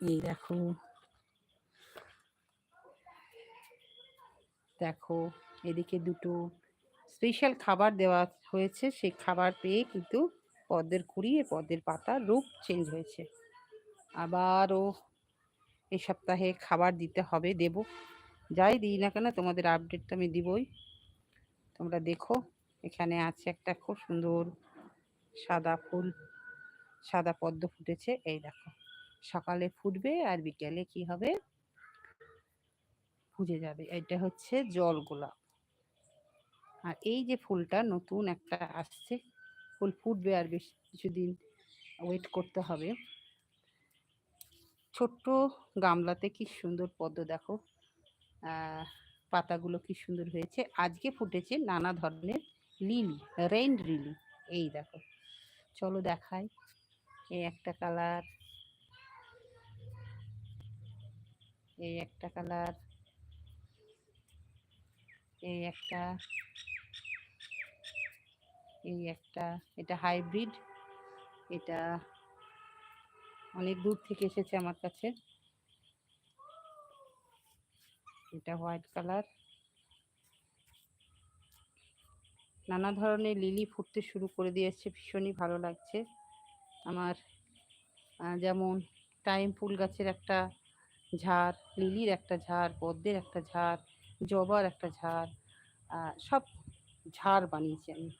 এই দেখো। দেখো, এদিকে দুটো স্পেশাল খাবার দেওয়া হয়েছে, সেই খাবার পেয়ে কিন্তু পদ্মের কুড়ি পদ্মের পাতা রূপ চেঞ্জ হয়েছে। আবারও এই সপ্তাহে খাবার দিতে হবে, দেব। যাই দিই না কেন, তোমাদের আপডেট তো আমি দিবই। তোমরা দেখো, এখানে আছে একটা খুব সুন্দর সাদা ফুল, সাদা পদ্ম ফুটেছে, এই দেখো। সকালে ফুটবে আর বিকেলে কি হবে? ফুজে যাবে। এটা হচ্ছে জল গোলাপ আর এই যে ফুলটা নতুন একটা আসছে, ফুল ফুটবে আর বেশ কিছুদিন ওয়েট করতে হবে। ছোট্ট গামলাতে কি সুন্দর পদ্ম দেখো। পাতাগুলো কি সুন্দর হয়েছে। আজকে ফুটেছে নানা ধরনের লিলি রেইন লিলি এই দেখো। চলো দেখাই। এই একটা কালার এই একটা কালার, এই একটা এই একটা, এটা হাইব্রিড, এটা অনেক দূর থেকে এসেছে আমার কাছে। এটা হোয়াইট কালার। নানা ধরনের লিলি ফুটতে শুরু করে দিয়েছে, ভীষণই ভালো লাগছে। আমার যেমন টাইম ফুল গাছের একটা ঝাড়, লিলির একটা ঝাড়, পদ্মের একটা ঝাড়, জবার একটা ঝাড় সব ঝাড় বানিয়েছি আমি।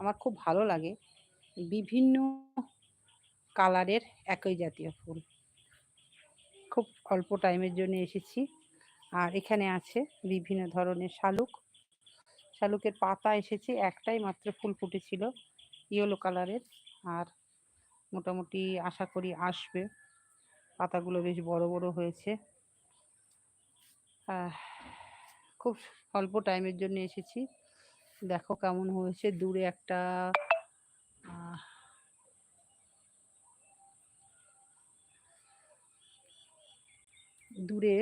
আমার খুব ভালো লাগে বিভিন্ন কালারের একই জাতীয় ফুল। খুব অল্প টাইমের জন্য এসেছি। আর এখানে আছে বিভিন্ন ধরনের শালুক। শালুকের পাতা এসেছে, একটাই মাত্র ফুল ফুটেছিল, ইয়েলো কালারের। আর মোটামুটি আশা করি আসবে। পাতাগুলো বেশ বড় বড় হয়েছে। খুব অল্প টাইমের জন্য এসেছি। দেখো কেমন হয়েছে। দূরে একটা দূরে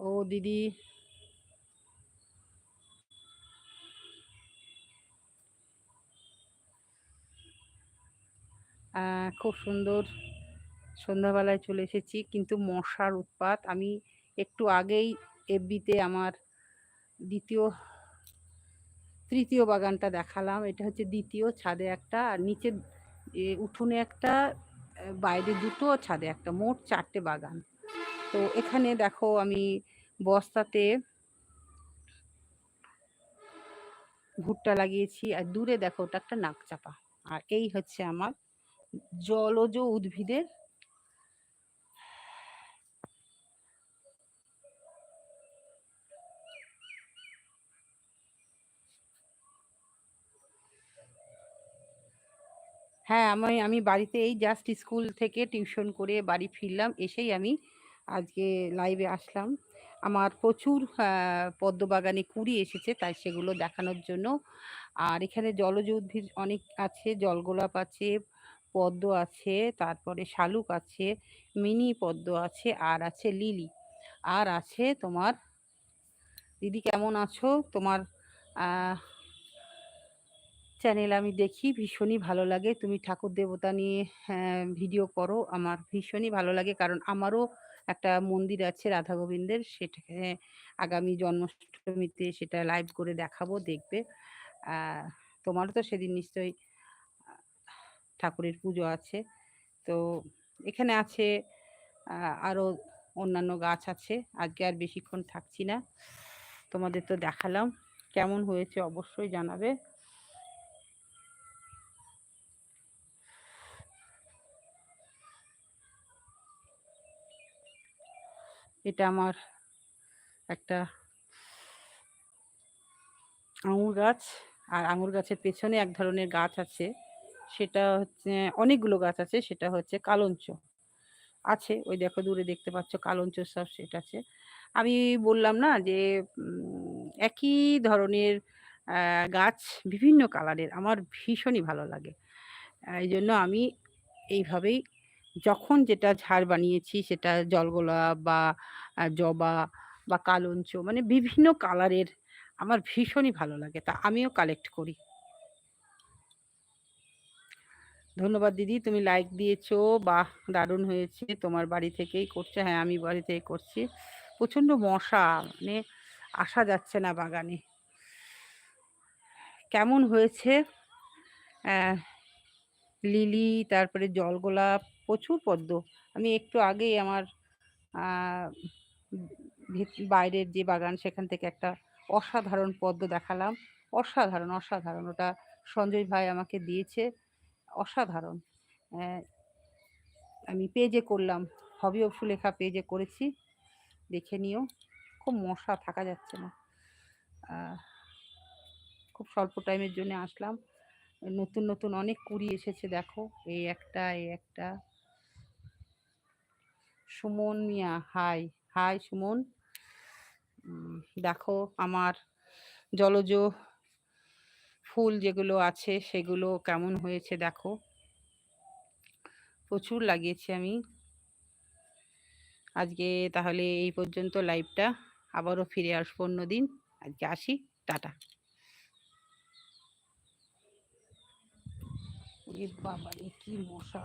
ও দিদি খুব সুন্দর সন্ধ্যাবেলায় চলে এসেছি। কিন্তু মশার উৎপাত। আমি একটু আগেই এফবিতে আমার দ্বিতীয়, তৃতীয় বাগানটা দেখালাম। এটা হচ্ছে দ্বিতীয় ছাদে একটা। আর নিচে উঠোনে একটা বাইরে দুটো ছাদে একটা। মোট চারটে বাগান। তো এখানে দেখো আমি বস্তাতে ভুট্টা লাগিয়েছি। আর দূরে দেখো ওটা একটা নাক চাপা। আর এই হচ্ছে আমার জলজ উদ্ভিদের হ্যাঁ আমি আমি বাড়িতে এই জাস্ট স্কুল থেকে টিউশন করে বাড়ি ফিরলাম, এসেই আমি আজকে লাইভে আসলাম। আমার প্রচুর পদ্ম বাগানে কুড়ি এসেছে, তাই সেগুলো দেখানোর জন্য। আর এখানে জলজ উদ্ভিদ অনেক আছে, জলগোলাপ আছে পদ্ম আছে, তারপরে শালুক আছে, মিনি পদ্ম আছে, আর আছে লিলি। আর আছে তোমার, দিদি কেমন আছো? তোমার চ্যানেল আমি দেখি, ভীষণই ভালো লাগে। তুমি ঠাকুর দেবতা নিয়ে ভিডিও করো। আমার ভীষণই ভালো লাগে, কারণ আমারও একটা মন্দির আছে রাধা গোবিন্দের, সেটাকে আগামী জন্মাষ্টমীতে সেটা লাইভ করে দেখাবো, দেখবে। তোমারও তো সেদিন নিশ্চয়ই ঠাকুরের পুজো আছে। তো এখানে আছে আরও অন্যান্য গাছ আছে। আজকে আর বেশিক্ষণ থাকছি না। তোমাদের তো দেখালাম। কেমন হয়েছে অবশ্যই জানাবে। এটা আমার একটা আঙুর গাছ। আর আঙুর গাছের পেছনে এক ধরনের গাছ আছে। সেটা হচ্ছে, অনেকগুলো গাছ আছে, সেটা হচ্ছে কালঞ্চ। আছে, ওই দেখো দূরে দেখতে পাচ্ছ, কালঞ্চ সব সেটা আছে। আমি বললাম না যে একই ধরনের গাছ বিভিন্ন কালারের, আমার ভীষণই ভালো লাগে। এই জন্য আমি এইভাবেই যখন যেটা ঝাড় বানিয়েছি, সেটা জলগোলাপ বা জবা বা কালঞ্চ মানে বিভিন্ন কালারের, আমার ভীষণই ভালো লাগে। তা আমিও কালেক্ট করি। ধন্যবাদ দিদি, তুমি লাইক দিয়েছ। বাহ, দারুণ হয়েছে। তোমার বাড়ি থেকেই করছে। হ্যাঁ আমি বাড়ি থেকে করছি। প্রচণ্ড মশা মানে আসা যাচ্ছে না বাগানে। কেমন হয়েছে? লিলি, তারপরে জলগোলাপ, প্রচুর পদ্ম। আমি একটু আগেই আমার বাইরের যে বাগান, সেখান থেকে একটা অসাধারণ পদ্ম দেখালাম। অসাধারণ অসাধারণ। ওটা সঞ্জয় ভাই আমাকে দিয়েছে। অসাধারণ। আমি পেজে করলাম, হবি অফ সুলেখা পেজে করেছি। দেখে নিও, খুব মশা থাকা যাচ্ছে না। খুব স্বল্প টাইমের জন্য আসলাম। নতুন নতুন অনেক কুড়ি এসেছে, দেখো। এই একটা এই একটা। Suman Mia, hi hi Suman. দেখো আমার জলজ ফুল যেগুলো আছে সেগুলো কেমন হয়েছে দেখো। প্রচুর লাগিয়েছি আমি। আজকে তাহলে এই পর্যন্ত লাইভটা আবারও ফিরে আসব অন্যদিন। আজকে আসি। টাটা। বাবা কি মশা।